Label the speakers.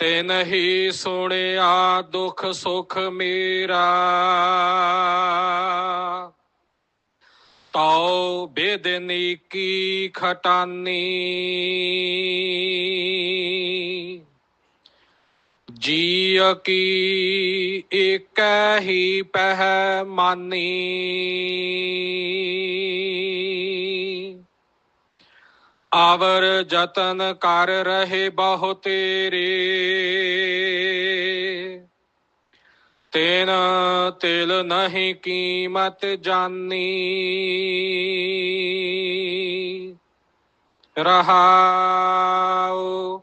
Speaker 1: ਤੇ ਨਹੀਂ ਸੁਣਿਆ ਦੁਖ ਸੁਖ ਮੇਰਾ। ਤਉ ਬੇਦਨੀ ਕੀ ਖਟਾਨੀ। ਜੀ ਕੀ ਏਕ ਹੀ ਪਹਿ ਮਾਨੀ। ਆਵਰ ਜਤਨ ਕਰ ਰਹੇ ਬਹੁ ਤੇਰੇ। ਤੈਨ ਤਿਲ ਨਹੀਂ ਕੀਮਤ ਜਾਨੀ। ਰਹਾਉ